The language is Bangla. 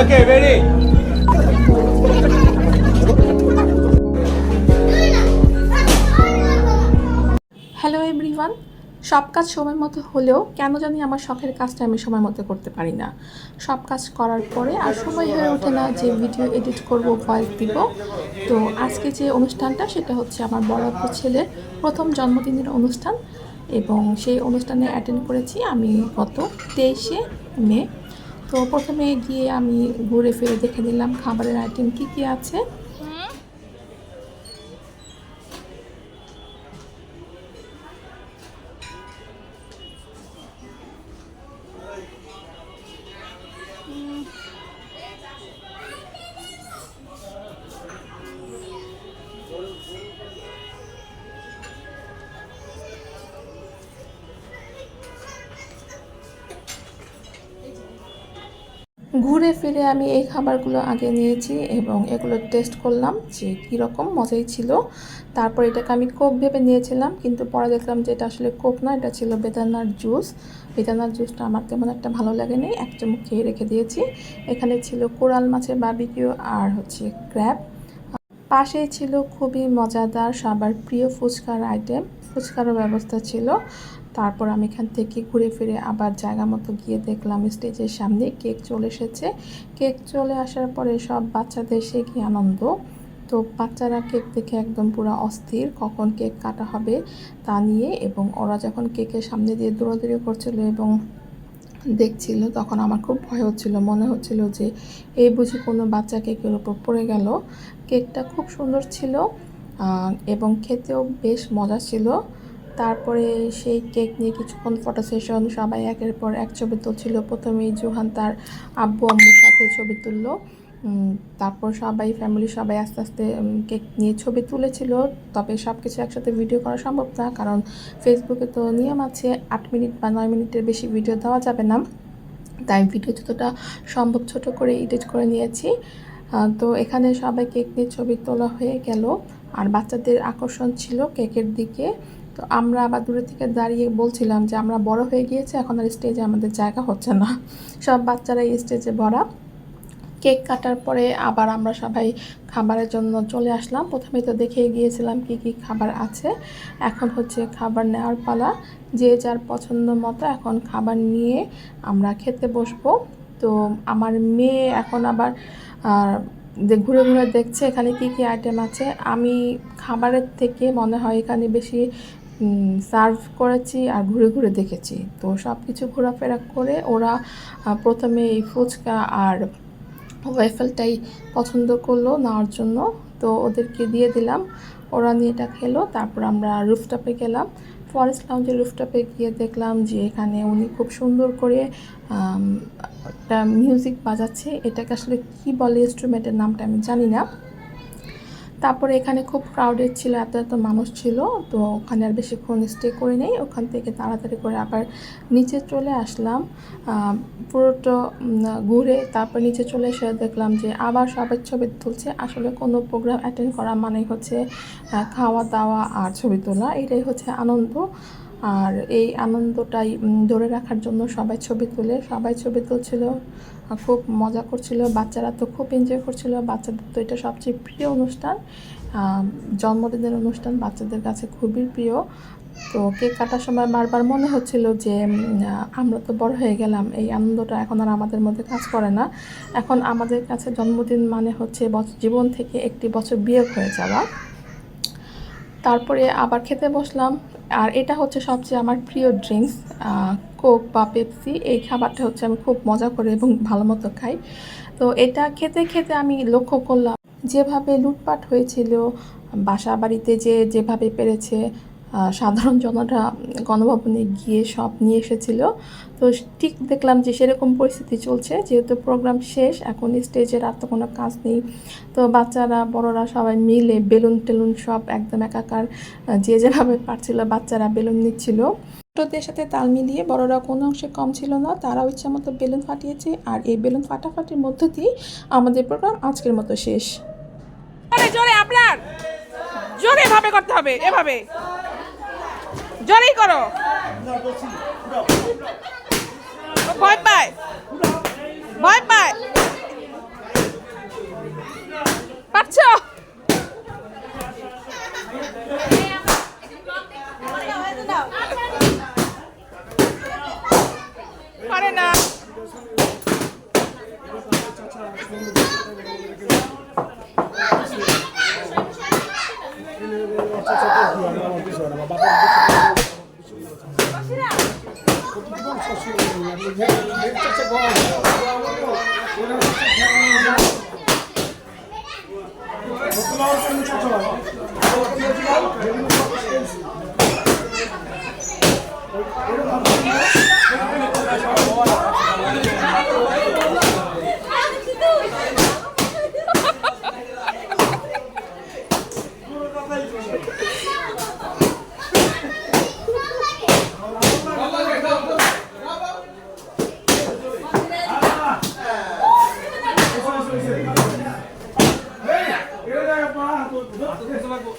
Okay, ready? হ্যালো এভরিওয়ান সব কাজ সময় মতো হলেও কেন জানি আমার শখের কাজটা আমি সময় মতো করতে পারি না। সব কাজ করার পরে আর সময় হয়ে ওঠে না যে ভিডিও এডিট করব ভয়েস দিব। তো আজকে যে অনুষ্ঠানটা সেটা হচ্ছে আমার বড় ছেলের প্রথম জন্মদিনের অনুষ্ঠান এবং সেই অনুষ্ঠানে অ্যাটেন্ড করেছি আমি গত তেইশে মে তো প্রথমে গিয়ে আমি ঘুরে ফিরে দেখে নিলাম খাবারের আইটেম কি কি আছে। ঘুরে ফিরে আমি এই খাবারগুলো আগে নিয়েছি এবং এগুলো টেস্ট করলাম যে কীরকম মজাই ছিল। তারপর এটাকে আমি কোক ভেবে নিয়েছিলাম, কিন্তু পরে দেখলাম যে এটা আসলে কোক না, এটা ছিল বেদানার জুস বেদানার জুসটা আমার তেমন একটা ভালো লাগেনি, এক চামচ খেয়ে রেখে দিয়েছি। এখানে ছিল কোরাল মাছের বাবিকিউ আর হচ্ছে ক্র্যাব পাশেই ছিল খুবই মজাদার, সবার প্রিয় ফুচকার আইটেম ফুচকারও ব্যবস্থা ছিল। তারপর আমি এখান থেকে ঘুরে ফিরে আবার জায়গা মতো গিয়ে দেখলাম স্টেজের সামনে কেক চলে এসেছে। কেক চলে আসার পরে সব বাচ্চাদের সে কি আনন্দ? তো বাচ্চারা কেক দেখে একদম পুরো অস্থির, কখন কেক কাটা হবে তা নিয়ে এবং ওরা যখন কেকের সামনে দিয়ে দৌড়াদৌড়ি করছিল এবং দেখছিল, তখন আমার খুব ভয় হচ্ছিল, মনে হচ্ছিল যে এই বুঝি কোনো বাচ্চা কেকের উপর পড়ে গেল। কেকটা খুব সুন্দর ছিল এবং খেতেও বেশ মজা ছিল। তারপরে সেই কেক নিয়ে কিছুক্ষণ ফটো সেশন সবাই একের পর এক ছবি তুলছিল। প্রথমেই জোহান তার আব্বু, আম্মুর সাথে ছবি তুললো। তারপর সবাই ফ্যামিলি সবাই আস্তে আস্তে কেক নিয়ে ছবি তুলেছিল। তবে সব কিছু একসাথে ভিডিও করা সম্ভব না, কারণ ফেসবুকে তো নিয়ম আছে, আট মিনিট বা নয় মিনিটের বেশি ভিডিও দেওয়া যাবে না। তাই ভিডিও যতটা সম্ভব ছোট করে এডিট করে নিয়েছি। তো এখানে সবাই কেক নিয়ে ছবি তোলা হয়ে গেল। আর বাচ্চাদের আকর্ষণ ছিল কেকের দিকে। তো আমরা আবার দূরে থেকে দাঁড়িয়ে বলছিলাম যে আমরা বড় হয়ে গিয়েছি, এখন আর স্টেজে আমাদের জায়গা হচ্ছে না। সব বাচ্চারা স্টেজে ভরা। কেক কাটার পরে আবার আমরা সবাই খাবারের জন্য চলে আসলাম। প্রথমে তো দেখে গিয়েছিলাম কি কি খাবার আছে। এখন হচ্ছে খাবার নেওয়ার পালা। যে যার পছন্দ মতো এখন খাবার নিয়ে আমরা খেতে বসবো। তো আমার মেয়ে এখন আবার যে ঘুরে ঘুরে দেখছে এখানে কি কি আইটেম আছে। আমি খাবারের থেকে মনে হয় এখানে বেশি সার্ভ করেছি আর ঘুরে ঘুরে দেখেছি। তো সব কিছু ঘোরাফেরা করে ওরা প্রথমে এই ফুচকা আর ওয়েফেলটাই পছন্দ করল নেওয়ার জন্য। তো ওদেরকে দিয়ে দিলাম। ওরা নিয়ে এটা খেলো। তারপর আমরা রুফটপে গেলাম। ফরেস্ট লাউঞ্জের রুফটপে গিয়ে দেখলাম যে এখানে উনি খুব সুন্দর করে একটা মিউজিক বাজাচ্ছে। এটাকে আসলে কী বলে ইনস্ট্রুমেন্টের নামটা আমি জানি না। তারপরে এখানে খুব ক্রাউডেড ছিল, এত এত মানুষ ছিল, তো ওখানে আর বেশিক্ষণ স্টে করে নেই। ওখান থেকে তাড়াতাড়ি করে আবার নিচে চলে আসলাম। পুরোটা ঘুরে তারপর নিচে চলে এসে দেখলাম যে আবার সবাই ছবি তুলছে। আসলে কোনো প্রোগ্রাম অ্যাটেন্ড করা মানে হচ্ছে খাওয়া দাওয়া আর ছবি তোলা, এটাই হচ্ছে আনন্দ। আর এই আনন্দটাই ধরে রাখার জন্য সবাই ছবি তুলে। সবাই ছবি তুলছিল খুব মজা করছিল। বাচ্চারা তো খুব এনজয় করছিল। বাচ্চাদের তো এটা সবচেয়ে প্রিয় অনুষ্ঠান। জন্মদিনের অনুষ্ঠান বাচ্চাদের কাছে খুবই প্রিয়। তো কেক কাটার সময় বারবার মনে হচ্ছিল যে আমরা তো বড় হয়ে গেলাম। এই আনন্দটা এখন আর আমাদের মধ্যে কাজ করে না। এখন আমাদের কাছে জন্মদিন মানে হচ্ছে বছ- জীবন থেকে একটি বছর বিয়োগ হয়ে যাওয়া। তারপরে আবার খেতে বসলাম। আর এটা হচ্ছে সবচেয়ে আমার প্রিয় ড্রিঙ্কস কোক বা পেপসি এই খাবারটা হচ্ছে আমি খুব মজা করে এবং ভালো মতো খাই। তো এটা খেতে খেতে আমি লক্ষ্য করলাম, যেভাবে লুটপাট হয়েছিল বাসা বাড়িতে যে যেভাবে পেরেছে সাধারণ জনতা গণভবনে গিয়ে সব নিয়ে এসেছিল। তো ঠিক দেখলাম যে সেরকম পরিস্থিতি চলছে, যেহেতু প্রোগ্রাম শেষ, এখন স্টেজের আর তো কোনো কাজ নেই। তো বাচ্চারা, বড়রা সবাই মিলে বেলুন টেলুন সব একদম একাকার যে যেভাবে পারছিল বাচ্চারা বেলুন নিচ্ছিল। ছোটদের সাথে তাল মিলিয়ে বড়রা কোনো অংশে কম ছিল না, তারাও ইচ্ছা মতো বেলুন ফাটিয়েছে। আর এই বেলুন ফাটাফাটির মধ্য দিয়ে আমাদের প্রোগ্রাম আজকের মতো শেষ। জোরে আপনার! জোরে ভাবে করতে হবে, এভাবে। জোরেই করো। ভয় পায়। ভয় পায়। Buradan şaşırıyorum ya. Bu ne? Ne çeçe bu? Buradan şaşırıyorum. Okula olsun bu çocuğa. Okula olsun bu çocuğa. Benim okula olsun. Benim okula olsun. লাগবো